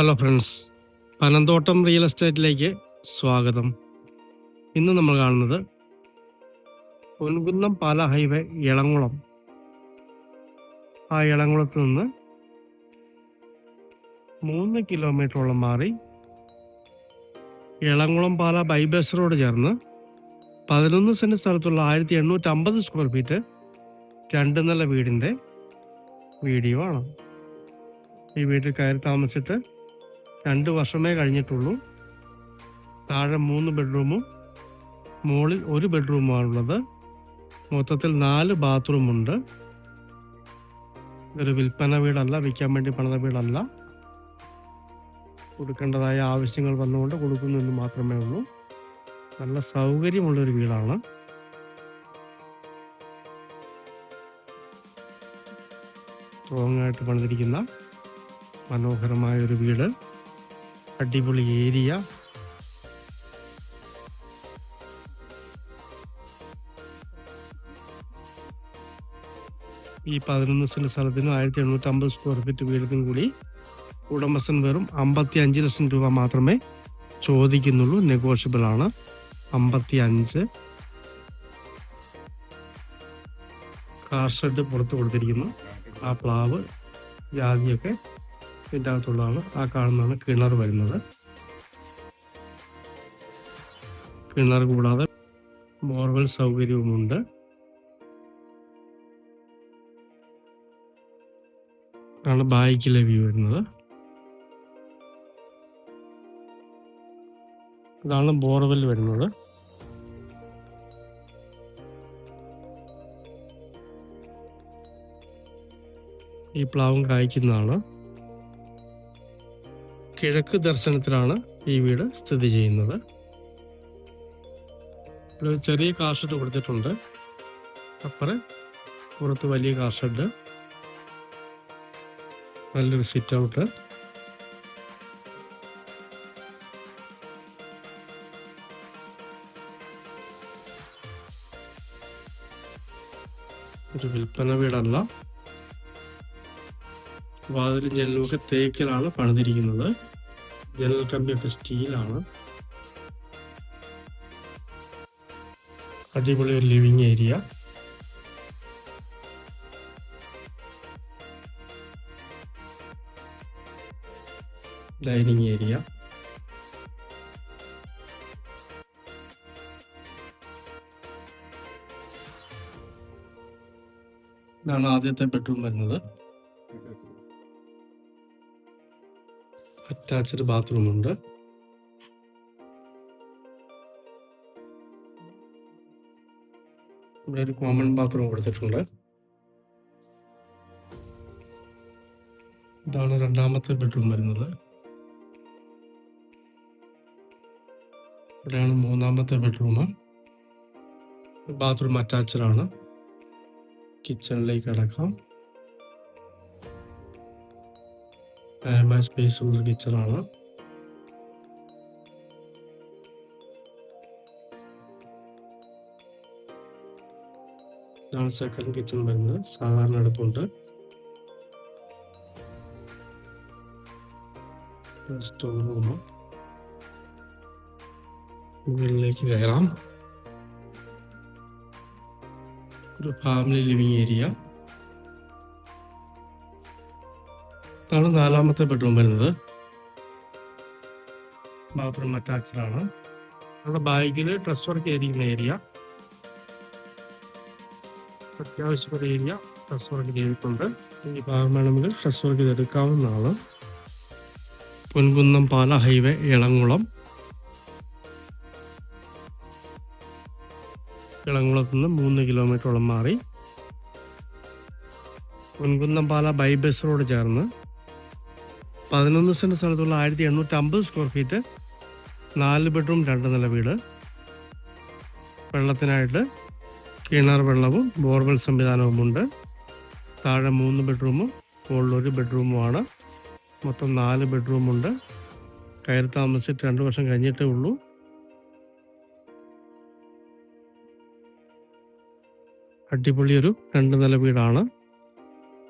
Hello friends Panamthottam real എസ്റ്റേറ്റിലേക്ക് സ്വാഗതം. ഇന്ന് നമ്മൾ കാണുന്നത് പൊൻകുന്നം പാല ഹൈവേ ഇളങ്കുളം ആ ഇളങ്കുളത്ത് നിന്ന് മൂന്ന് കിലോമീറ്ററോളം മാറി ഇളങ്കുളം പാല ബൈബസ് റോഡ് ചേർന്ന് പതിനൊന്ന് സെന്റ് സ്ഥലത്തുള്ള ആയിരത്തി എണ്ണൂറ്റി അമ്പത് സ്ക്വയർ ഫീറ്റ് രണ്ട് നില വീടിന്റെ വീഡിയോ ആണ്. ഈ വീട്ടിൽ കയറി താമസിച്ചിട്ട് രണ്ട് വർഷമേ കഴിഞ്ഞിട്ടുള്ളൂ. താഴെ മൂന്ന് ബെഡ്റൂമും മുകളിൽ ഒരു ബെഡ്റൂമാണുള്ളത് മൊത്തത്തിൽ നാല് ബാത്റൂമുണ്ട്. ഇതൊരു വിൽപ്പന വീടല്ല വിൽക്കാൻ വേണ്ടി പണിത വീടല്ല. കൊടുക്കേണ്ടതായ ആവശ്യങ്ങൾ വന്നുകൊണ്ട് കൊടുക്കുന്നു എന്ന് മാത്രമേ ഉള്ളൂ. നല്ല സൗകര്യമുള്ളൊരു വീടാണ്. സ്ട്രോങ് ആയിട്ട് പണിതിരിക്കുന്ന മനോഹരമായ ഒരു വീട്. അടിപൊളി ഏരിയ. ഈ പതിനൊന്ന് സെന്റ് സ്ഥലത്തിന് ആയിരത്തി എണ്ണൂറ്റി അമ്പത് സ്ക്വയർ ഫീറ്റ് വീടിനും കൂടി. ഉടമസ്ഥൻ വെറും അമ്പത്തി അഞ്ച് ലക്ഷം രൂപ മാത്രമേ ചോദിക്കുന്നുള്ളൂ. നെഗോഷ്യബിൾ ആണ്. അമ്പത്തി അഞ്ച് കാർ ഷെഡ് പുറത്ത് കൊടുത്തിരിക്കുന്നു. ആ പ്ലാവ് ജാതിയൊക്കെ ഇതിന്റെ അകത്തുള്ളതാണ് ആ കാണുന്നതാണ് കിണർ വരുന്നത്. കിണർ കൂടാതെ ബോർവെൽ സൗകര്യവുമുണ്ട്. ആണ് ബായിക്കിലെ വ്യൂ വരുന്നത്. ഇതാണ് ബോർവെൽ വരുന്നത്. ഈ പ്ലാവും കായ്ക്കുന്നതാണ്. കിഴക്ക് ദർശനത്തിലാണ് ഈ വീട് സ്ഥിതി ചെയ്യുന്നത്. ഒരു ചെറിയ കാർ ഷെഡ് കൊടുത്തിട്ടുണ്ട്. അപ്പുറം പുറത്ത് വലിയ കാർ ഷെഡ് നല്ലൊരു സിറ്റ് ഔട്ട് ഒരു വിൽപ്പന വീടല്ല. വാതിലും ജനലുമൊക്കെ തേക്കിലാണ് പണിതിരിക്കുന്നത്. ജനൽ കമ്പിയൊക്കെ സ്റ്റീലാണ്. അടിപൊളി ഒരു ലിവിങ് ഏരിയ. Dining area. ഇതാണ് ആദ്യത്തെ ബെഡ്റൂം വരുന്നത്. അറ്റാച്ച്ഡ് ബാത്റൂം ഉണ്ട്. ഇവിടെ ഒരു കോമൺ ബാത്റൂം കൊടുത്തിട്ടുണ്ട്. ഇതാണ് രണ്ടാമത്തെ ബെഡ്റൂം വരുന്നത്. ഇവിടെയാണ് മൂന്നാമത്തെ ബെഡ്റൂം. ബാത്റൂം അറ്റാച്ച്ഡ് ആണ്. കിച്ചണിലേക്ക് കിടക്കാം ന്യായമായ സ്പേസ് ഉള്ള കിച്ചണാണ്. ഇതാണ് സെക്കൻഡ് കിച്ചൺ വരുന്നത്. സാധാരണ അടുപ്പുണ്ട് സ്റ്റോർ റൂമ് മുകളിലേക്ക് കയറാം. ഒരു ഫാമിലി ലിവിങ് ഏരിയ ഇതാണ് നാലാമത്തെ ബെഡ്റൂം വരുന്നത്. ബാത്റൂം അറ്റാച്ച്ഡ് ആണ്. നമ്മുടെ ബാഗിൽ ഡ്രസ് വർക്ക് ചെയ്തിരിക്കുന്ന ഏരിയ അത്യാവശ്യം ഒരു ഏരിയ ഡ്രസ് വർക്ക് ചെയ്തിട്ടുണ്ട്. ഈ ഭാഗം വേണമെങ്കിൽ ഡ്രസ് വർക്ക് ചെയ്തെടുക്കാവുന്നതാണ്. പൊൻകുന്നം പാല ഹൈവേ ഇളങ്കുളം ഇളങ്കുളത്ത് നിന്ന് മൂന്ന് കിലോമീറ്ററോളം മാറി. പൊൻകുന്നം പാല ബൈബസ് റോഡ് ചേർന്ന്. പതിനൊന്ന് സെന്റ് സ്ഥലത്തുള്ള ആയിരത്തി എണ്ണൂറ്റി അമ്പത് സ്ക്വയർ ഫീറ്റ് നാല് ബെഡ്റൂം രണ്ട് നില വീട്. വെള്ളത്തിനായിട്ട് കിണർ വെള്ളവും ബോർവെൽ സംവിധാനവും ഉണ്ട്. താഴെ മൂന്ന് ബെഡ്റൂമും മുകളിൽ ഒരു ബെഡ്റൂമുമാണ് മൊത്തം നാല് ബെഡ്റൂമുണ്ട് കയറി താമസിച്ചിട്ട് രണ്ട് വർഷം കഴിഞ്ഞിട്ടേ ഉള്ളൂ. അടിപൊളിയൊരു രണ്ട് നില വീടാണ്.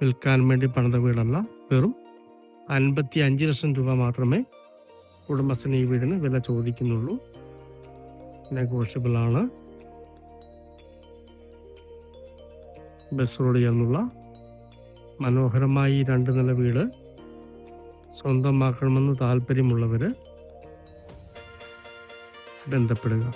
വിൽക്കാൻ വേണ്ടി പണിത വീടല്ല വെറും അൻപത്തി അഞ്ച് ലക്ഷം രൂപ മാത്രമേ ഉടമസ്ഥന് ഈ വീടിന് വില ചോദിക്കുന്നുള്ളൂ. നെഗോഷ്യബിൾ ആണ്. ബസ് റോഡ് ചേർന്നുള്ള മനോഹരമായി രണ്ട് നില വീട് സ്വന്തമാക്കണമെന്ന് താല്പര്യമുള്ളവർ ബന്ധപ്പെടുക.